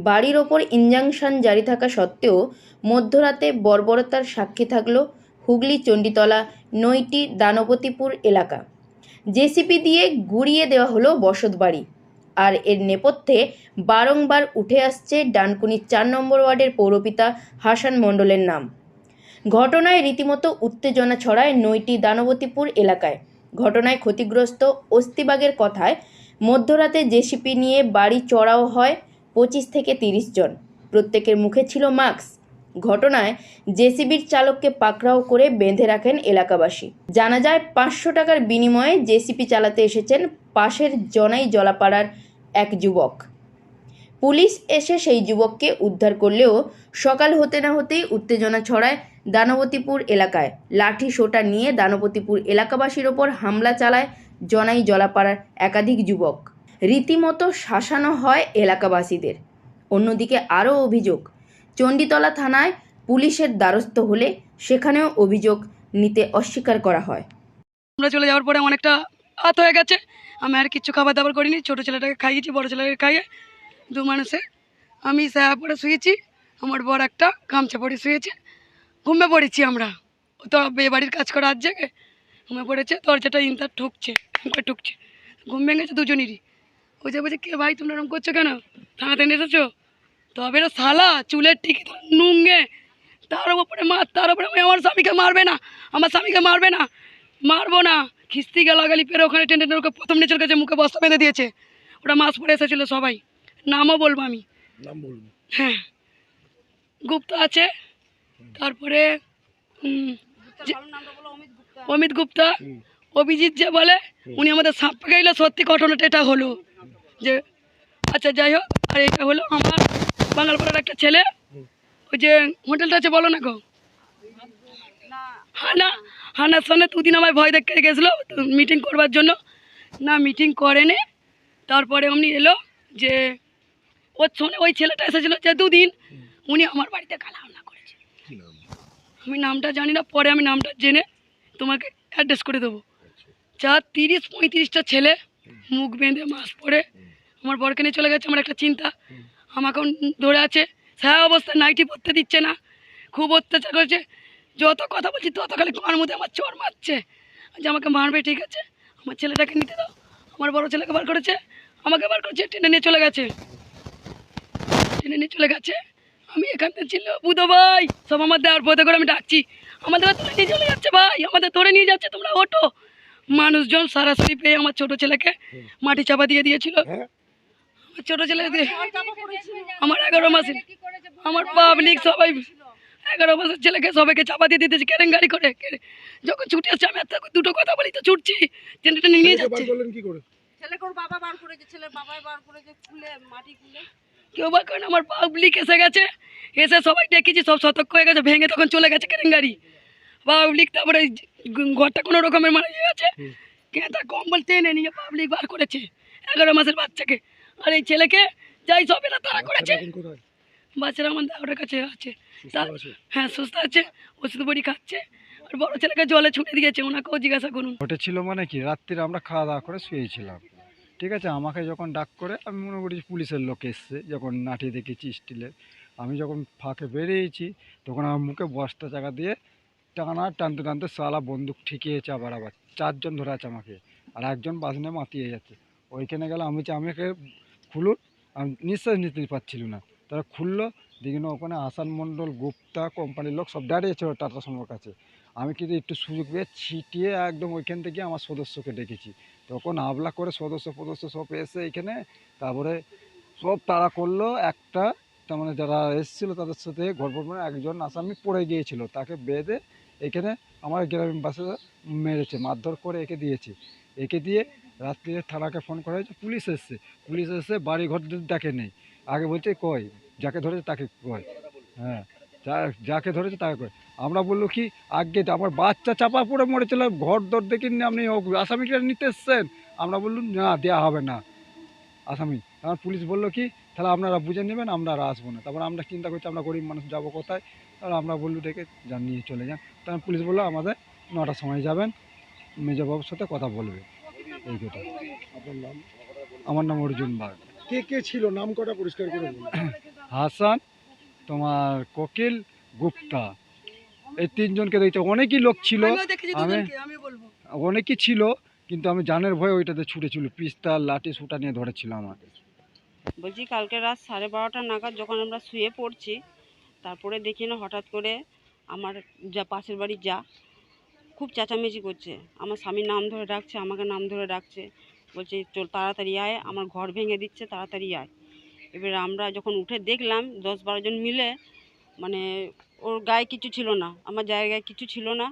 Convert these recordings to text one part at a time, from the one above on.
বাড়ির ওপর ইনজাংশন জারি থাকা সত্ত্বেও মধ্যরাতে বর্বরতার সাক্ষী থাকল হুগলি চণ্ডীতলা নৈটি দানবতীপুর এলাকা। জেসিপি দিয়ে গুড়িয়ে দেওয়া হলো বসতবাড়ি আর এর নেপথ্যে বারংবার উঠে আসছে ডানকুনির চার নম্বর ওয়ার্ডের পৌরপিতা হাসান মণ্ডলের নাম। ঘটনায় রীতিমতো উত্তেজনা ছড়ায় নৈটি দানবতীপুর এলাকায়। ঘটনায় ক্ষতিগ্রস্ত অস্তিবাগের কথায় মধ্যরাতে জেসিপি নিয়ে বাড়ি চড়াও হয় পঁচিশ থেকে তিরিশ জন। প্রত্যেকের মুখে ছিল মাস্ক। ঘটনায় জেসিবির চালককে পাকড়াও করে বেঁধে রাখেন এলাকাবাসী। জানা যায়, পাঁচশো টাকার বিনিময়ে জেসিপি চালাতে এসেছেন পাশের জনাই জলাপাড়ার এক যুবক। পুলিশ এসে সেই যুবককে উদ্ধার করলেও সকাল হতে না হতেই উত্তেজনা ছড়ায় দানবতীপুর এলাকায়। লাঠি, সোটা নিয়ে দানবতীপুর এলাকাবাসীর ওপর হামলা চালায় জনাই জলাপাড়ার একাধিক যুবক। রীতিমতো শাসানো হয় এলাকাবাসীদের। অন্যদিকে আরও অভিযোগ, চণ্ডীতলা থানায় পুলিশের দ্বারস্থ হলে সেখানেও অভিযোগ নিতে অস্বীকার করা হয়। আমরা চলে যাওয়ার পরে অনেকটা হাত হয়ে গেছে। আমি আর কিচ্ছু খাবার দাবার করিনি, ছোটো ছেলেটাকে খাইয়েছি, বড়ো ছেলেকে খাইয়ে দু মানুষে আমি সায়া পরে শুয়েছি, আমার বর একটা গামছা পরে শুয়েছে, ঘুমে পড়েছি আমরা। তো বিয়ে বাড়ির কাজ করা আজ ঘুমে পড়েছে, দরজাটা ইন্টার ঠুকছে ঠুকছে, ঘুম ভেঙেছে দুজনেরই। ওই যে বলছে কে ভাই তোমরা এরকম করছ কেন? থানাতে নিয়ে এসেছ? তবে না শালা চুলের টিকি নুঙ্গে। তার উপরে মার তার উপরে আমি আমার স্বামীকে মারবে না। আমার স্বামীকে মারবে না। মারবো না। খিস্তি গালাগালি পেরে ওখানে টেনে টেনে ওকে প্রথম নিচের কাছে মুখে বস্তা বেঁধে দিয়েছে। ওটা মাছ পরে এসেছিল সবাই। নামও বলব আমি। নাম হ্যাঁ। গুপ্তা আছে। তারপরে অমিত গুপ্তা। অভিজিৎ যে বলে উনি আমাদের সাপ গাইলে সত্যি ঘটনাটা এটা হলো। যে আচ্ছা যাই হোক আর এটা হলো আমার বাঙালপাড়ার একটা ছেলে। ওই যে হোটেলটা আছে বলো না গো। হানা হানার সঙ্গে দুদিন আমায় ভয় দেখে গেছিল মিটিং করবার জন্য। না মিটিং করেনি। তারপরে অমনি এলো যে ওর সঙ্গে ওই ছেলেটা এসেছিল যে দুদিন। উনি আমার বাড়িতে গালা হামলা করেছে। আমি নামটা জানি না পরে আমি নামটা জেনে তোমাকে অ্যাড্রেস করে দেবো। যা তিরিশ পঁয়ত্রিশটা ছেলে মুখ বেঁধে মাছ পরে আমার বরকে নিয়ে চলে গেছে আমার একটা চিন্তা। আমাকেও ধরে আছে স্যার অবস্থা নাইটি পরতে দিচ্ছে না খুব অত্যাচার করছে। যত কথা বলছি তত খালি কার মধ্যে আমার চোর মারছে। যে আমাকে মারবে ঠিক আছে? আমার ছেলেটাকে নিতে দাও। আমার বড় ছেলেকে বার করেছে আমাকে বার করেছে টেনে নিয়ে চলে গেছে। টেনে নিয়ে চলে গেছে। আমি এখান থেকে ছিল বুধো ভাই সব আমার দেওয়ার পথে করে আমি ডাকছি। আমাদের ধরে নিয়ে চলে যাচ্ছে ভাই আমাদের ধরে নিয়ে যাচ্ছে তোমরা ওটো মানুষজন সরাসরি পেয়ে আমার ছোট ছেলেকে মাটি চাপা দিয়ে দিয়েছিল। হ্যাঁ। ছোট ছেলে দিয়ে- আমার এগারো মাসের আমার পাবলিক সবাই এগারো মাসের ছেলেকে সবাইকে চাপা দিয়ে দিতেছে কেরেন গাড়ি করে যখন ছুটে আসছে আমি এত দুটো কথা বলি তো ছুটছি। টেনে নিয়ে যাচ্ছে। কেউ বা কেন আমার পাবলিক এসে গেছে। এসে সবাই ডেকেছি সব সতর্ক হয়ে গেছে ভেঙে তখন চলে গেছে কেরেন গাড়ি পাবলিক তারপরে ঘরটা কোনো রকমের মানে ইয়ে আছে। কেঁতা কম্বল টেনে নিয়ে পাবলিক বার করেছে এগারো মাসের বাচ্চাকে। আর এই ছেলেকে যাই সব এরা তারা করেছে। এখন কোথায় বাচ্চারা আমার ওটার কাছে আছে। হ্যাঁ সুস্থ আছে ওষুধ বড়ি খাচ্ছে। আর বড় ছেলেকে জলে ছুটে দিয়েছে ওনাকেও জিজ্ঞাসা করুন। ঘটেছিল মানে কি রাত্রিরে আমরা খাওয়া দাওয়া করে শুয়েছিলাম। ঠিক আছে আমাকে যখন ডাক করে আমি মনে করি পুলিশের লোক এসছে যখন নাঠি দেখেছি স্টিলের আমি যখন ফাঁকে বেরিয়েছি তখন আমার মুখে বস্তা চাকা দিয়ে টানা টানতে টানতে সালা বন্দুক ঠিকিয়েছে আবার আবার। চারজন ধরে আছে আমাকে আর একজন বাসনে মাতিয়ে যাচ্ছে। ওইখানে গেলে আমি যে আমাকে খুলুন। আমি নিঃশ্বাস নিতে পারছিল না। তারা খুললো, দেখি না ওখানে আসান মণ্ডল, গুপ্তা, কোম্পানির লোক সব দাঁড়িয়েছিল টাটা সমোর কাছে। আমি কিন্তু একটু সুযোগ পেয়ে ছিটিয়ে একদম ওইখান থেকে আমার সদস্যকে ডেকেছি। তখন আবলা করে সদস্য ফদস্য সব এসে এখানে, তারপরে সব তারা করল। একটা তার মানে যারা এসেছিল তাদের সাথে গর্ভপূর্ণ একজন আসামি পড়ে গিয়েছিল। তাকে বেঁধে এখানে আমার গ্রামীণ বাসে মেরেছে, মারধর করে একে দিয়েছে। একে দিয়ে রাত্রিরে থানাকে ফোন করা হয়েছে, পুলিশ এসছে। পুলিশ এসে বাড়ি ঘর দেখে নেই, আগে বলছে কয়, যাকে ধরেছে তাকে কয়। হ্যাঁ যা, যাকে ধরেছে তাকে কয়। আমরা বলল কি, আগে আমার বাচ্চা চাপা পড়ে মরেছিল, ঘর দর দেখিনি আপনি আসামিটা নিতে এসছেন। আমরা বললাম, না দেওয়া হবে না। আসামি, তখন পুলিশ বলল কি, তাহলে আপনারা বুঝে নেবেন, আমরা আর আসব না। তারপর আমরা চিন্তা করছি, আমরা গরিব মানুষ, যাব কোথায়? তাহলে আমরা বললু ডেকে যান নিয়ে চলে যান। তখন পুলিশ বলল, আমাদের নটার সময় যাবেন, মেজবাবুর সাথে কথা বলবে। এই কথা আপনার নাম আমার নাম অর্জুন বাগ। কে কে ছিল? নাম কটা পরিষ্কার করে হাসান তোমার কোকিল গুপ্তা। এই তিনজনকে দেখছি। অনেকই লোক ছিল। আমি বলব। অনেকই ছিল কিন্তু আমি জানের ভয়ে ওইটাতে ছুটেছিল পিস্তাল লাঠি সুটা নিয়ে ধরেছিল আমার বলছি কালকে রাত সাড়ে বারোটা নাগাদ যখন আমরা শুয়ে পড়ছি তারপরে দেখি না হঠাৎ করে আমার যা পাশের বাড়ি যা খুব চেঁচামেচি করছে। আমার স্বামীর নাম ধরে ডাকছে আমাকে নাম ধরে ডাকছে। বলছে চল তাড়াতাড়ি আয় আমার ঘর ভেঙে দিচ্ছে তাড়াতাড়ি আয়। এবার আমরা যখন উঠে দেখলাম দশ বারো জন মিলে মানে ওর গায়ে কিছু ছিল না আমার জায়গায় কিছু ছিল না।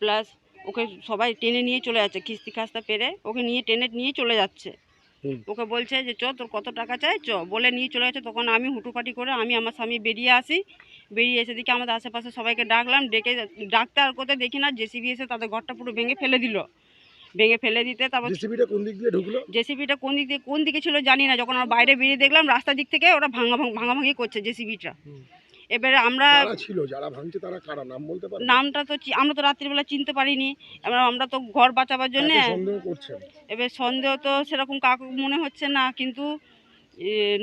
প্লাস ওকে সবাই টেনে নিয়ে চলে যাচ্ছে কিস্তি খাস্তা পেরে ওকে নিয়ে টেনে নিয়ে চলে যাচ্ছে। ওকে বলছে যে চ তোর কত টাকা চাই চ। বলে নিয়ে চলে যাচ্ছে তখন আমি হুটুপাটি করে আমি আমার স্বামী বেরিয়ে আসি। বেরিয়ে এসে দেখি আমাদের আশেপাশে সবাইকে ডাকলাম ডেকে ডাকতে আর কোথায় দেখি না জেসিবি এসে তাদের ঘরটা পুরো ভেঙে ফেলে দিল। ভেঙে ফেলে দিতে তারপর জেসিবিটা কোন দিক দিয়ে ঢুকলো? জেসিবিটা কোন দিক দিয়ে কোন দিকে ছিল জানি না যখন আমরা বাইরে বেরিয়ে দেখলাম রাস্তার দিক থেকে ওরা ভাঙা ভাঙ- ভাঙাভাঙি করছে জেসিবিটা। এবারে আমরা ছিল যারা ভাঙছে তারা কারা? নাম বলতে পারবে? নামটা তো আমরা তো রাত্রিবেলা চিনতে পারিনি। এবার আমরা তো ঘর বাঁচাবার জন্য এবার সন্দেহ তো সেরকম কাকু মনে হচ্ছে না কিন্তু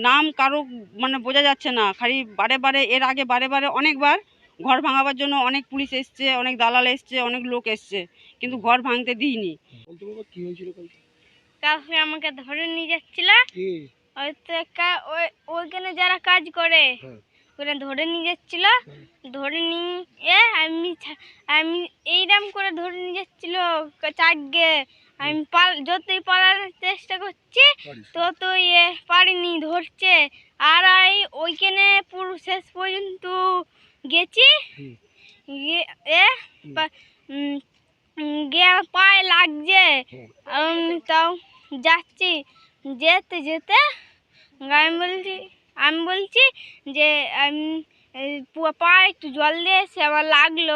নাম কারও মানে বোঝা যাচ্ছে না। খালি বারে বারে এর আগে বারে বারে অনেকবার ঘর ভাঙাবার জন্য অনেক পুলিশ এসছে অনেক দালাল এসছে অনেক লোক এসছে কিন্তু ঘর ভাঙতে দিইনি। বলতে পারব কি হয়েছিল কালকে? কাউকে আমাকে ধরে নিয়ে যাচ্ছিল। কি? কা- ওই ওইখানে যারা কাজ করে হ্যাঁ। ওখানে ধরে নিয়ে যাচ্ছিল। ধরে নিয়ে আমি আমি এইরকম করে ধরে নিয়ে যাচ্ছিল চারগে আমি যতই পালার চেষ্টা করছি ততই তত পারিনি ধরছে। আর এই ওইখানে পুরো শেষ পর্যন্ত গেছি। পায়ে লাগছে। তাও যাচ্ছি। যেতে যেতে আমি বলছি আমি বলছি যে আমি পায়ে একটু জল দিয়ে এসে আবার লাগল।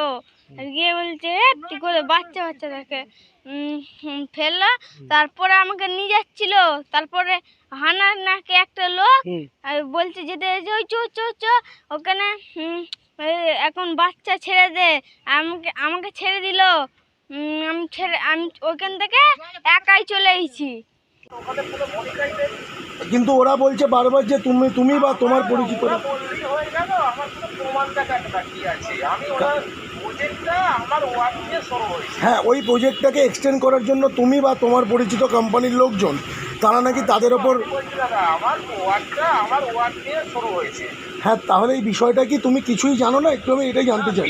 গিয়ে বলছে "এ, তুই করে বাচ্চা বাচ্চাটাকে উম, হুম, ফেলল। তারপরে আমাকে নিয়ে যাচ্ছিল। তারপরে হানার নাকে একটা লোক আর বলছে যেতে যে ওই চো চো চো। ওখানে এখন বাচ্চা ছেড়ে দে। আমাকে আমাকে ছেড়ে দিল। আমি ছেড়ে আমি ওখান থেকে একাই চলে এসেছি। কিন্তু ওরা বলছে বারবার যে তুমি তুমি বা তোমার পরিচিতরা বললেই হয়ে গেল আমার প্রমাণ দেখার বাকি আছে। আমি ওরা হ্যাঁ ওই প্রজেক্টটাকে এক্সটেন্ড করার জন্য তুমি বা তোমার পরিচিত কোম্পানির লোকজন তারা নাকি তাদের ওপর হ্যাঁ তাহলে এই বিষয়টা কি তুমি কিছুই জানো না? একটু আমি এটাই জানতে চাই।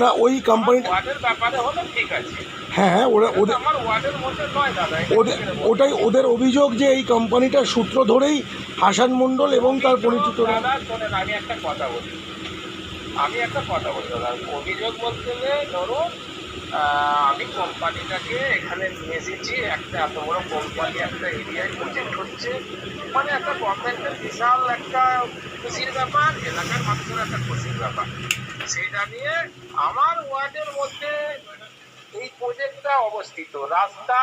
না ওই আমার কোম্পানি ব্যাপারে হলে ঠিক আছে। হ্যাঁ হ্যাঁ ওরা ওদের আমার ওয়ার্ডের মধ্যে নয় দাদা এটা ওদের? ওটাই ওদের অভিযোগ যে এই কোম্পানিটার সূত্র ধরেই হাসান মণ্ডল এবং তার শোনেন আমি একটা কথা বলি। আমি একটা কথা বলি দাদা। অভিযোগ বলতে গেলে আহ, আমি কোম্পানিটাকে এখানে নিয়ে এসেছি একটা এত বড় কোম্পানি একটা এরিয়ায় প্রজেক্ট হচ্ছে। মানে একটা গভর্নমেন্টের বিশাল একটা খুশির ব্যাপার এলাকার মানুষের একটা খুশির ব্যাপার। সেটা নিয়ে আমার ওয়ার্ডের মধ্যে এই প্রজেক্টটা অবস্থিত। রাস্তা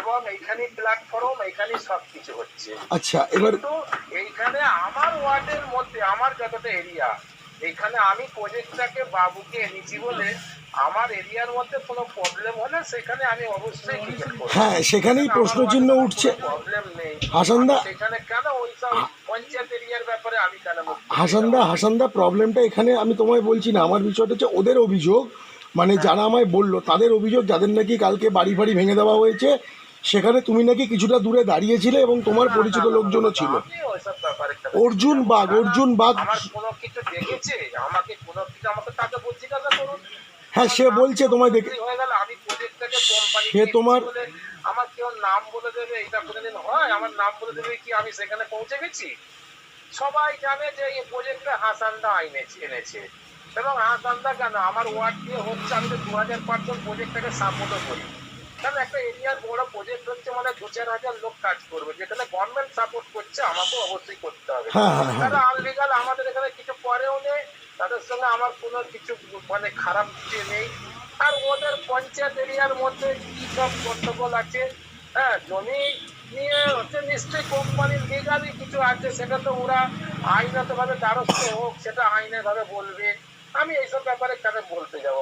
এবং এইখানে প্ল্যাটফর্ম এইখানে সব কিছু হচ্ছে। আচ্ছা এবার কিন্তু এইখানে আমার ওয়ার্ডের মধ্যে আমার যতটা এরিয়া এইখানে আমি প্রজেক্টটাকে বাবুকে এনেছি বলে আমার এরিয়ার মধ্যে কোনো প্রবলেম হলে সেখানে আমি অবশ্যই হ্যাঁ সেখানেই প্রশ্নচিহ্ন উঠছে। প্রবলেম নেই। হাসানদা সেখানে কেন ওইসব পঞ্চায়েত এরিয়ার ব্যাপারে আমি কেন হাসানদা হাসানদা প্রবলেমটা এখানে আমি তোমায় বলছি না আমার বিষয়টা হচ্ছে ওদের অভিযোগ। মানে যারা আমায় বলল তাদের অভিযোগ যাদের নাকি কালকে বাড়ি ফাড়ি ভেঙে দেওয়া হয়েছে সেখানে তুমি নাকি কিছুটা দূরে দাঁড়িয়েছিলে এবং তোমার পরিচিত লোকজনও ছিল। অর্জুন বাঘ অর্জুন বাঘ হ্যাঁ সে বলছে তোমায় দেখে গেল আমি প্রজেক্টটাকে কোম্পানি সে তোমার- আমার কেউ নাম বলে দেবে? এটা কোনোদিন হয়? আমার নাম বলে দেবে কি আমি সেখানে পৌঁছে গেছি? সবাই জানে যে এই প্রজেক্টটা আইনেছে এনেছে। এবং হাসানদা কেন আমার ওয়ার্ড দিয়ে হচ্ছে আমি তো দু হাজার পার্সেন্ট প্রজেক্টটাকে সাপোর্টও করি। কারণ একটা এরিয়ার বড় প্রজেক্ট হচ্ছে মানে দু চার হাজার লোক কাজ করবে যেখানে গভর্নমেন্ট সাপোর্ট করছে আমাকেও অবশ্যই করতে হবে। হ্যাঁ, হ্যাঁ, হ্যাঁ। তারা আনলিগাল আমাদের এখানে কিছু করেও নেই তাদের সঙ্গে আমার কোনো কিছু মানে খারাপ কিছু নেই। আর ওদের পঞ্চায়েত এরিয়ার মধ্যে কি সব গন্ডগোল আছে হ্যাঁ জমি নিয়ে হচ্ছে নিশ্চয়ই কোম্পানির লিগালি কিছু আছে সেটা তো ওরা আইনত ভাবে দ্বারস্থ হোক সেটা আইনের ভাবে বলবে। আমি এইসব ব্যাপারে কেন বলতে যাব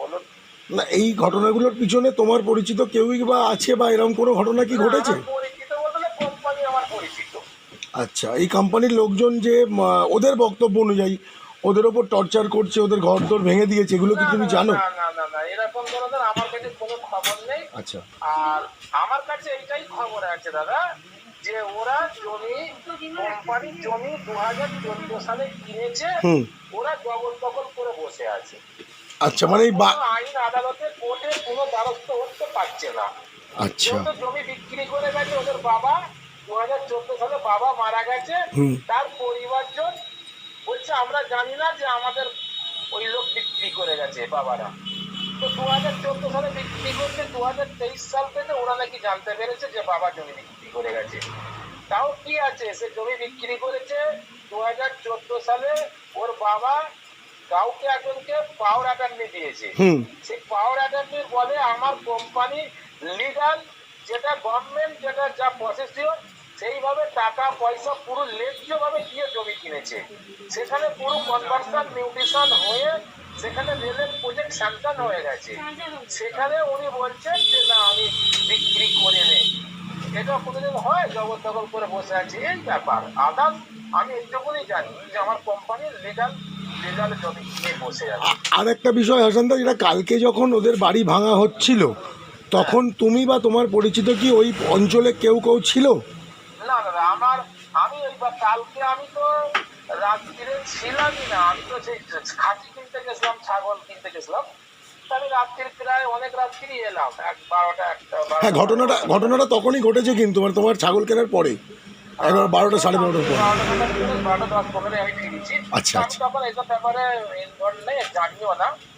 বলুন? না এই ঘটনাগুলোর পিছনে তোমার পরিচিত কেউই বা আছে বা এরকম কোনো ঘটনা কি ঘটেছে? আমার পরিচিত আচ্ছা এই কোম্পানির লোকজন যে ওদের বক্তব্য অনুযায়ী ওদের ওপর টর্চার করছে ওদের ঘর দর ভেঙে দিয়েছে এগুলো কি তুমি জানো? না না না না এরকম ধরনের আমার কাছে কোনো খবর নেই। আচ্ছা। আর আমার কাছে এইটাই খবর আছে দাদা। যে ওরা জমি কোম্পানির জমি দু হাজার চোদ্দ সালে কিনেছে ওরা জবরদখল করে বসে আছে। আচ্ছা মানে আইন আদালতে কোর্টে কোনো দ্বারস্থ হতে পারছে না। আচ্ছা। জমি বিক্রি করে গেছে ওদের বাবা দু হাজার চোদ্দ সালে বাবা মারা গেছে তার পরিবারজন বলছে আমরা জানি না যে আমাদের ওই লোক বিক্রি করে গেছে বাবারা। তো দু হাজার চোদ্দ সালে বিক্রি করছে দু হাজার তেইশ সাল থেকে ওরা নাকি জানতে পেরেছে যে বাবা জমি বিক্রি করে গেছে। তাও কি আছে? সে জমি বিক্রি করেছে দু হাজার চোদ্দ সালে। ওর বাবা কাউকে একজনকে পাওয়ার অ্যাটার্নি দিয়েছে। সেই পাওয়ার অ্যাটার্নি বলে আমার কোম্পানি লিগাল যেটা গভর্নমেন্ট যেটা যা প্রসেসিওর সেইভাবে টাকা পয়সা পুরো লেজ্যভাবে দিয়ে জমি কিনেছে। সেখানে পুরো কনভার্সন মিউটেশন হয়ে সেখানে রেলের প্রজেক্ট স্যাংশন হয়ে গেছে। সেখানে উনি বলছেন যে না আমি বিক্রি করে নেই। এটা কোনোদিন হয়? জবরদখল করে বসে আছে। এই ব্যাপার। আদার্স আমি এইটুকুনি জানি যে আমার কোম্পানির লিগাল লিগাল জমি কিনে বসে আছে। আর একটা বিষয় হাসান দা যেটা কালকে যখন ওদের বাড়ি ভাঙা হচ্ছিল তখন তুমি বা তোমার পরিচিত কি ওই অঞ্চলে কেউ কেউ ছিল? না আমার আমি ওই কালকে আমি তো রাত্রিরে ছিলামই না। আমি তো সেই কিনতে গেছিলাম ছাগল কিনতে গেছিলাম। তা প্রায় অনেক রাত্রি এলাম। এক বারোটা একটা হ্যাঁ ঘটনাটা ঘটনাটা তখনই ঘটেছে কিন্তু মানে তোমার ছাগল কেনার পরে। এগারো বারোটা সাড়ে বারোটার পর। আচ্ছা, আচ্ছা। ব্যাপারে জানিও না।